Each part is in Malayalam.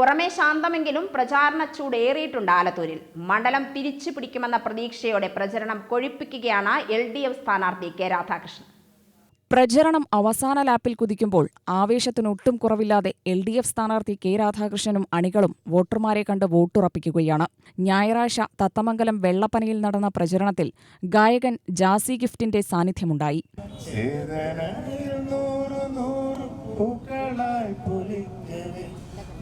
പുറമേ ശാന്തമെങ്കിലും പ്രചാരണ ചൂടേറിയിട്ടുണ്ട് ആലത്തൂരിൽ. മണ്ഡലം തിരിച്ചു പിടിക്കുമെന്ന പ്രതീക്ഷയോടെ പ്രചരണം കൊഴിപ്പിക്കുകയാണ് എൽ ഡി എഫ് സ്ഥാനാർത്ഥി കെ രാധാകൃഷ്ണൻ. പ്രചരണം അവസാന ലാപ്പിൽ കുതിക്കുമ്പോൾ ആവേശത്തിനൊട്ടും കുറവില്ലാതെ എൽ ഡി എഫ് സ്ഥാനാർത്ഥി കെ രാധാകൃഷ്ണനും അണികളും വോട്ടർമാരെ കണ്ട് വോട്ടുറപ്പിക്കുകയാണ്. ഞായറാഴ്ച തത്തമംഗലം വെള്ളപ്പനയിൽ നടന്ന പ്രചരണത്തിൽ ഗായകൻ ജാസി ഗിഫ്റ്റിന്റെ സാന്നിധ്യമുണ്ടായി.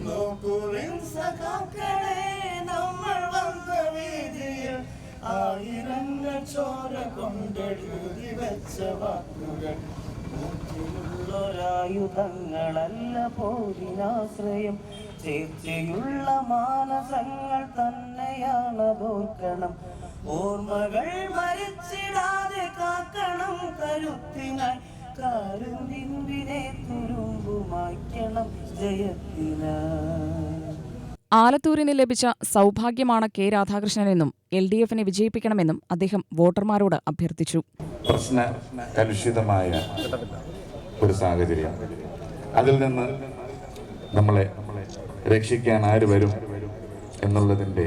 നോക്കുവിൻ സഖാക്കളെ നമ്മൾ വന്ന വീതിയിൽ ആയിരങ്ങൾ ചോര കൊണ്ടെഴുതി വെച്ച വാക്കുകൾ. ായുധങ്ങളല്ല പോരിനാശ്രയം. ചേർച്ചയുള്ള മാനസങ്ങൾ തന്നെയാണ് തന്നെയാണതോർക്കണം ഓർമ്മകൾ മരിച്ചിടാതെ കാക്കണം കരുത്തിനായി. ജയത്തിനായി ആലത്തൂരിന് ലഭിച്ച സൗഭാഗ്യമാണ് കെ രാധാകൃഷ്ണനെന്നും എൽ ഡി എഫിനെ വിജയിപ്പിക്കണമെന്നും അദ്ദേഹം വോട്ടർമാരോട് അഭ്യർത്ഥിച്ചു. പ്രശ്ന കലുഷിതമായ ഒരു സാഹചര്യം. അതിൽ നിന്ന് നമ്മളെ രക്ഷിക്കാൻ ആര് വരും എന്നുള്ളതിന്റെ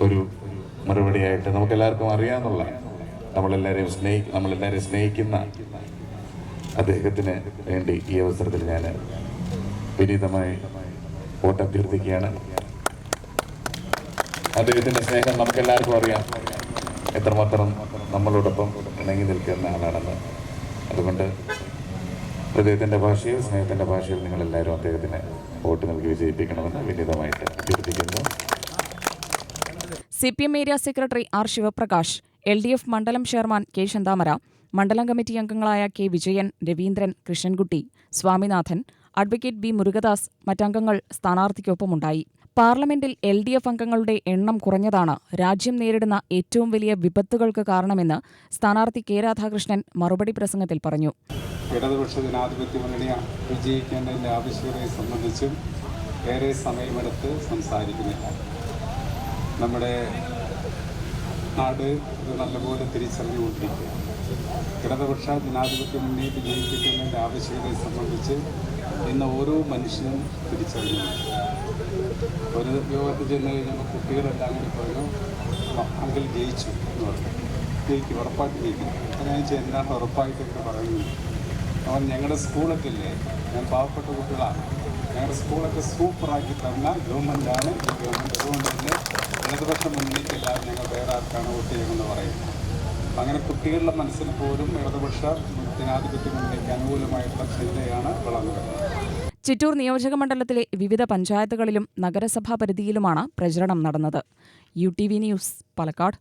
ഒരു മറുപടിയായിട്ട് നമുക്കെല്ലാവർക്കും അറിയാമെന്നുള്ള നമ്മളെല്ലാവരെയും സ്നേഹി നമ്മളെല്ലാവരെയും സ്നേഹിക്കുന്ന അദ്ദേഹത്തിന് വേണ്ടി ഈ അവസരത്തിൽ ഞാൻ വിനീതമായി വോട്ട് അഭ്യർത്ഥിക്കുകയാണ് അദ്ദേഹത്തിന്റെ സ്നേഹം നമുക്കെല്ലാവർക്കും അറിയാം. എത്രമാത്രം നമ്മളോടൊപ്പം ഇണങ്ങി നിൽക്കുന്ന ആളാണെന്ന്. അതുകൊണ്ട് അദ്ദേഹത്തിന്റെ ഭാഷയിൽ സ്നേഹത്തിന്റെ ഭാഷയിൽ നിങ്ങളെല്ലാവരും അദ്ദേഹത്തിന് വോട്ട് നൽകി വിജയിപ്പിക്കണമെന്ന് വിനീതമായിട്ട് അഭ്യർത്ഥിക്കുന്നു. C P M area secretary R Sivaprakash. L D F മണ്ഡലം ചെയർമാൻ കെ ശന്താമര മണ്ഡലം കമ്മിറ്റി അംഗങ്ങളായ K Vijayan Raveendran Krishnankutty Swaminathan advocate B Murugadas മറ്റംഗങ്ങൾ സ്ഥാനാർത്ഥിക്കൊപ്പമുണ്ടായി. പാർലമെന്റിൽ എൽ ഡി എഫ് അംഗങ്ങളുടെ എണ്ണം കുറഞ്ഞതാണ്. രാജ്യം നേരിടുന്ന ഏറ്റവും വലിയ വിപത്തുകൾക്ക് കാരണമെന്ന് സ്ഥാനാർത്ഥി കെ രാധാകൃഷ്ണൻ മറുപടി പ്രസംഗത്തിൽ പറഞ്ഞു. ഇടതുപക്ഷ ജനാധിപത്യ മുന്നണി വിജയിക്കേണ്ടതിന്റെ ആവശ്യകതയെ സംബന്ധിച്ചും ഏറെ സമയമെടുത്ത് സംസാരിക്കുന്നില്ല. നമ്മുടെ നാട് ഇത് നല്ലപോലെ തിരിച്ചറിഞ്ഞുകൊണ്ടിരിക്കുക. ഇടതുപക്ഷ ജനാധിപത്യ മുന്നേറ്റ് ജീവിപ്പിക്കുന്നതിന്റെ ആവശ്യകതയെ സംബന്ധിച്ച് ഇന്ന് ഓരോ മനുഷ്യനും തിരിച്ചറിഞ്ഞു ഒരു യോഗത്തിൽ ചെന്ന് കഴിഞ്ഞപ്പോൾ കുട്ടികളെല്ലാം കൂടി പറഞ്ഞു അങ്കിൽ ജയിച്ചു എന്ന് പറഞ്ഞു. ജയിക്കും ഉറപ്പായിട്ട് ജയിക്കും. ഞാൻ ചോദിച്ചു എന്താണ് ഉറപ്പായിട്ടൊക്കെ പറയുന്നത്? അവൻ ഞങ്ങളുടെ സ്കൂളൊക്കെ ഇല്ലേ ഞാൻ പാവപ്പെട്ട കുട്ടികളാണ്. ഞങ്ങളുടെ സ്കൂളൊക്കെ സൂപ്പറാക്കി തന്ന ഗവൺമെന്റാണ്. ഗവൺമെന്റ് അതുകൊണ്ട് തന്നെ ഇടതുപക്ഷ മുന്നണിക്കെല്ലാം ഞങ്ങൾ വേറെ ആർക്കാണ് വോട്ട് ചെയ്യുമെന്ന് പറയുന്നത്? അങ്ങനെ കുട്ടികളുടെ മനസ്സിൽ പോലും ഇടതുപക്ഷ ജനാധിപത്യ മുന്നിലേക്ക് അനുകൂലമായിട്ടുള്ള ചിന്തയാണ് വളർന്നു വരുന്നത് ചിറ്റൂർ നിയോജക മണ്ഡലത്തിലെ വിവിധ പഞ്ചായത്തുകളിലും നഗരസഭാ പരിധിയിലുമാണ് പ്രചരണം നടന്നത്. U T V news Palakkad.